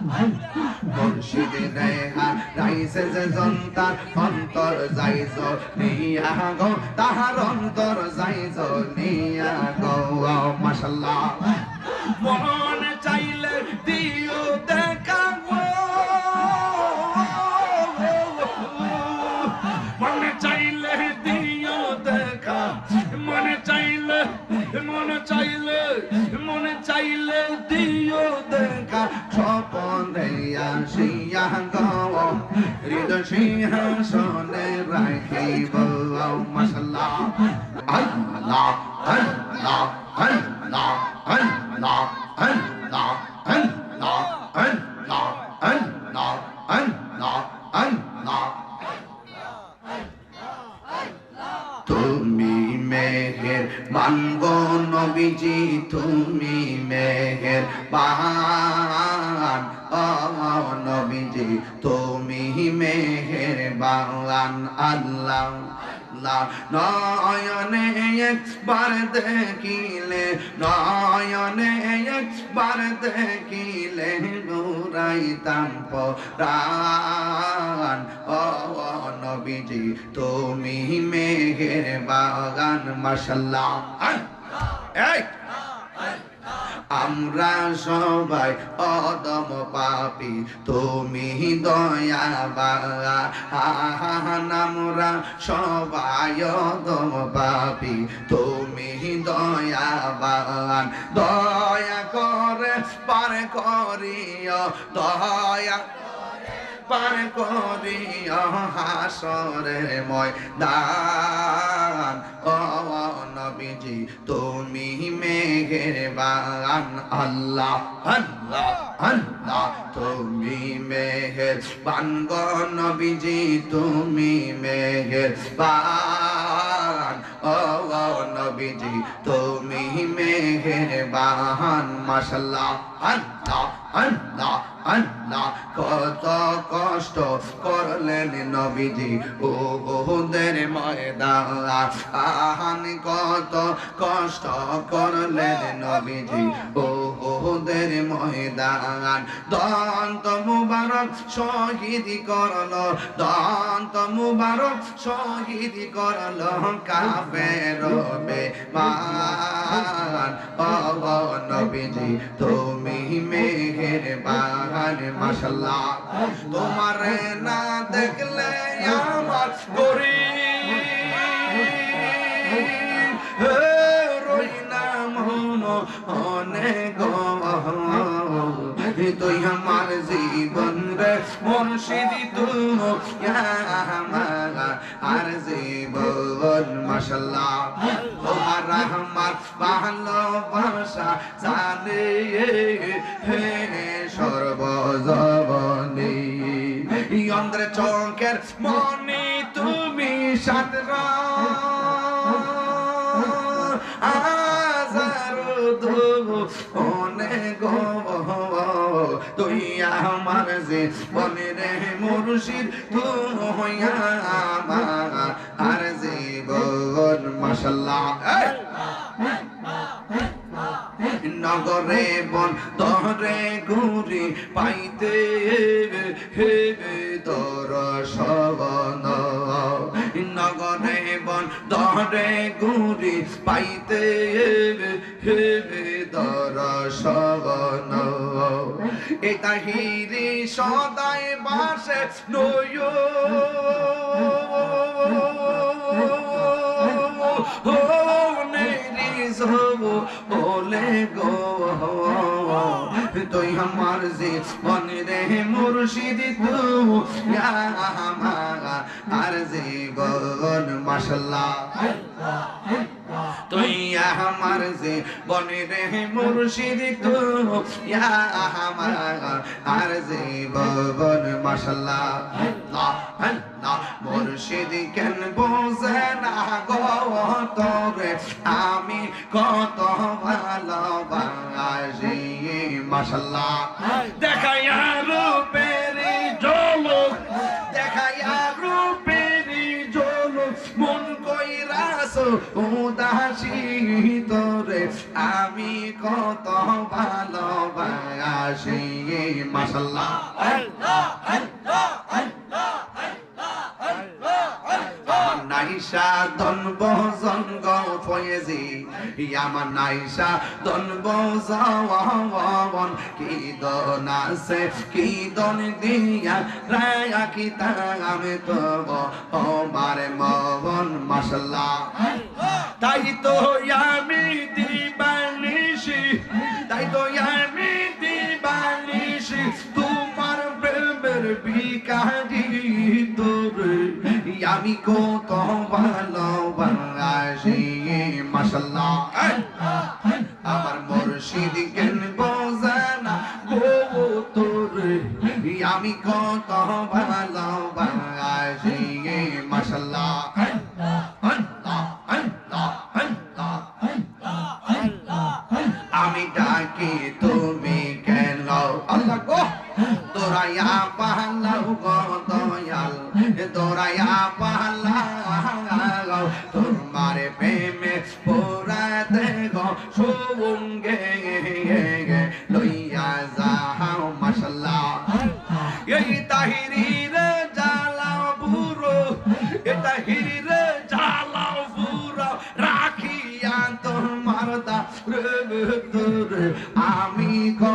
মুর্শিদ রেহা রাইসে যে জন্তার অন্তর যাইজ নিয়া গো তাহার অন্তর যাইজ নিয়া গো মাশাল্লাহ মন মন চাইলে মন চাইলে দিও দেখা, স্বপনে আসিয়া গাও হৃদয় সিংহাসনে রাখিব মশলা আল্লাহ আল্লাহ আল্লাহ আল্লাহ আল্লাহ আল্লাহ আল্লাহ। নয়নে একবার দেখিলে, নয়নে একবার দেখিলে নুরাইতাম পরাণ। ও নবীজি, তুমি মেঘের বাগান মশাল্লাহ এই! আমরা সবাই অদম পাপি, তুমি দয়া আমরা সবাই অদম পাপি, তুমি দয়াবান দয়া করে পার করিও, দয়া পার করিও হাসরের ময়দান। ও নবীজি, তুমি মেঘের বাগান আল্লাহ আল্লাহ আল্লাহ, তুমি মেঘের বান গো নবীজি, তুমি মেঘের বান ও নবীজি, তুমি মেঘের বাহান মাশাল্লাহ আল্লাহ। আল্লাহ আল্লাহ কত কষ্ট করলেন নবীজি? ও বহুদের ময়দান আহান কত কষ্ট করলেন নবীজি? ও বহুদের ময়দান দন্ত মুবারক শহীদ করল, দন্ত মুবারক শহীদ করল কাফের বেমান ও নবীজি, তুমি মেঘের বাগান মাশাল্লাহ তোমার না দেখলে আমার করি অনেক তুই আমার জীবন মুর্শিদ আমার আর জীবন মাশাল্লাহ তোমার আমার ভালোবাসা জানে হে সর্বজবনী অন্ধ্র চৌকের মনে তুমি সাতরা হাজারো ধোবো আমার যে বলে রে মুর্শিদ তুই আমার আর জীবন মাশাল্লাহ নগরে বন তরে ঘুরি পাইতে হেবে তোর নগরে দাঁড়ে গুড়ি পাইতে হেবে দারা সাবান। এটা হিরি সদাই বাসে নয়। ও নেরি যাব বলে গো। তুই আমার যে মনে রে মুর্শিদ তু আমার আর জীবন মাশাল্লাহ। তুই আমার যে বনে রে মুর্শিদ তু আমার আর জীবন মাশাল্লাহ। আল্লাহ মাশাল্লাহ দেখাইয়া রূপেরি জলক দেখাইয়া রূপেরি জলক মন কইরাস উদাসী তোরে আমি কত ভালোবাসি মাশাল্লাহ নাইসা দনব জঙ্গ ফয়েজি আমার নাইসা দনব জওয়ান কি দন আছে, কি দন দিয়া, রায়া কি আমি তব ও মারে মবন মাশাল্লাহ তাই তো আমি দিবানিশি, তাই তো আমি দিবানিশি, তোমার প্রেমের বিকারি তোরে, আমি কত ভালোবাসি। মাশাল্লাহ আমার মুর্শিদ কেন বোঝানা গো তোরে আমি কত ভালোবাসি মাশাল্লাহ আমি ডাকি তুমি কেন? আল্লাহ গো। তোরাইয়া পাহালাও গো দয়াল। তোরাইয়া পাহালাও তোমার প্রেমে পোরা সুবঙ্গে লইয়া যাহাও মাশাল্লাহ এই তাহিরি রে জালাও বুরো এ তাহিরি রে জালাও বুরো রাখিয়া তোর মারদা রে আমি গো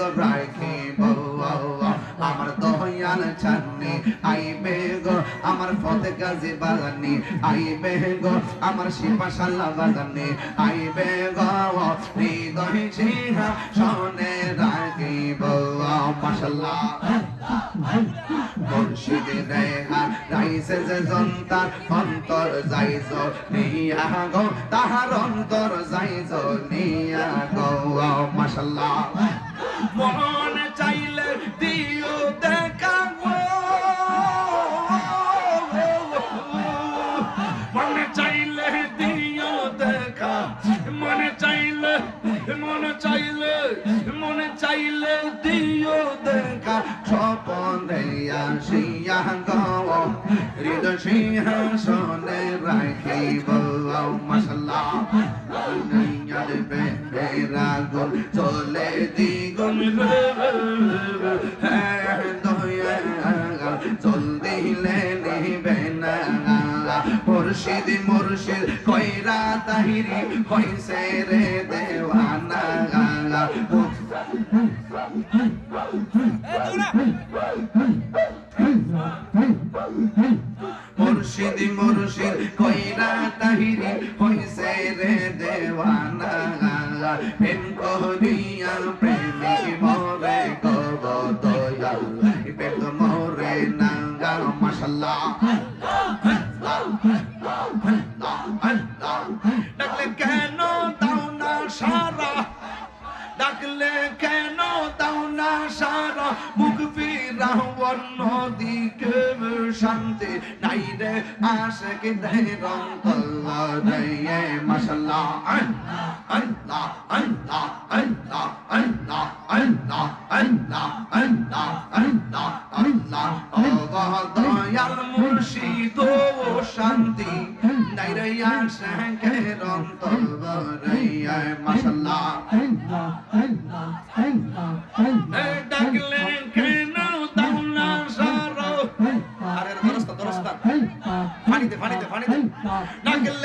আমার ফতে গাজী বাগানি আইবে গো, আমার শিপাশালা বাগানি আইবে গো হৃদয় সিংহাসনে রাখিব মাশাল্লাহ। মুর্শিদ রাইসে যে যাইজ যাইজ মন চাইলে দিও সিংহাসনে রাখিব মশলা রাগুন, চলে দ্বিগুণ। চল দিলে নিবে না। মুর্শিদ মুর্শিদ, কইরা তাহিরি, হইছে রে দেওয়ানা। মুর্শিদ মুর্শিদ কইরা তাহিরি হইছে রে দেওয়ানা প্রেম করিয়া প্রেমে শান্তি নাই রে আশে কি দেয় রন্তল্লা রে মাশাল্লাহ আল্লাহ আল্লাহ আল্লাহ আল্লাহ আল্লাহ আল্লাহ আল্লাহ আল্লাহ আল্লাহ আল্লাহ আল্লাহ দয়াল মুর্শিদ ও শান্তি নাই রে আশে কে রন্তল্লা রে মাশাল্লাহ ডাকলে কেন பணிந்து பணிந்து. நாங்கள்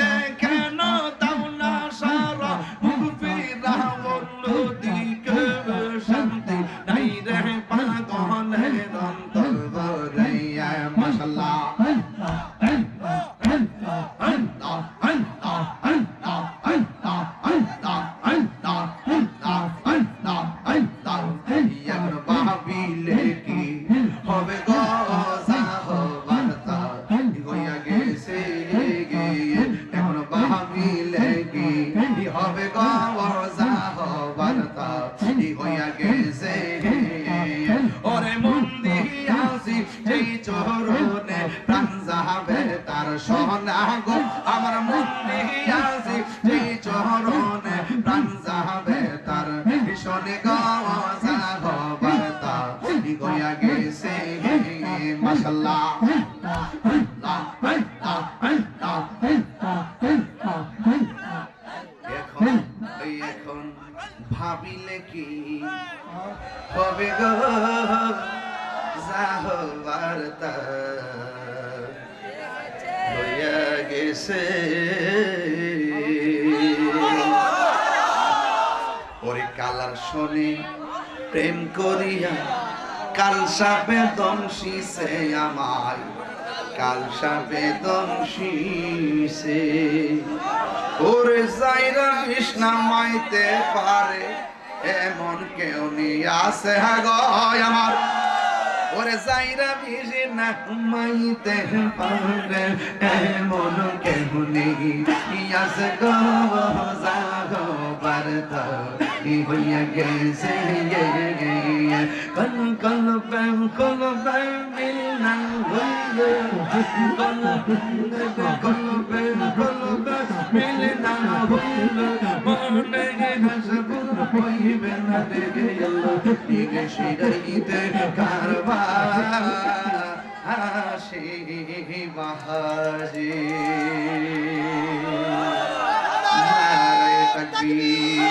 শোনে গো সাহবার তা গয়া গেছে লা এখন এখন ভাবিলে কি হবে গো যাহবার তা হইয়া গেছে শোনে প্রেম করিয়া কাল সাপে সে আমার কাল সাপে সে ওরে যাইরা কৃষ্ণা মাইতে পারে, এমন কেউ নিয়ে আসে গয় আমার। ওরে যাইরা ভিজে না মাইতে পারে, এমন কেউ নেই। আসে গো যাগো বারতা, ই হইয়া গেছে কল কল প্রেম কল প্রেম মিল না হইলে কল কল প্রেম কল প্রেম মিল না হইলে, মনে ঘাসপুর হইবে না দেখে আল্লাহ দিকে সিরাইতে কারবা সেই বাহারে মারে তকবীর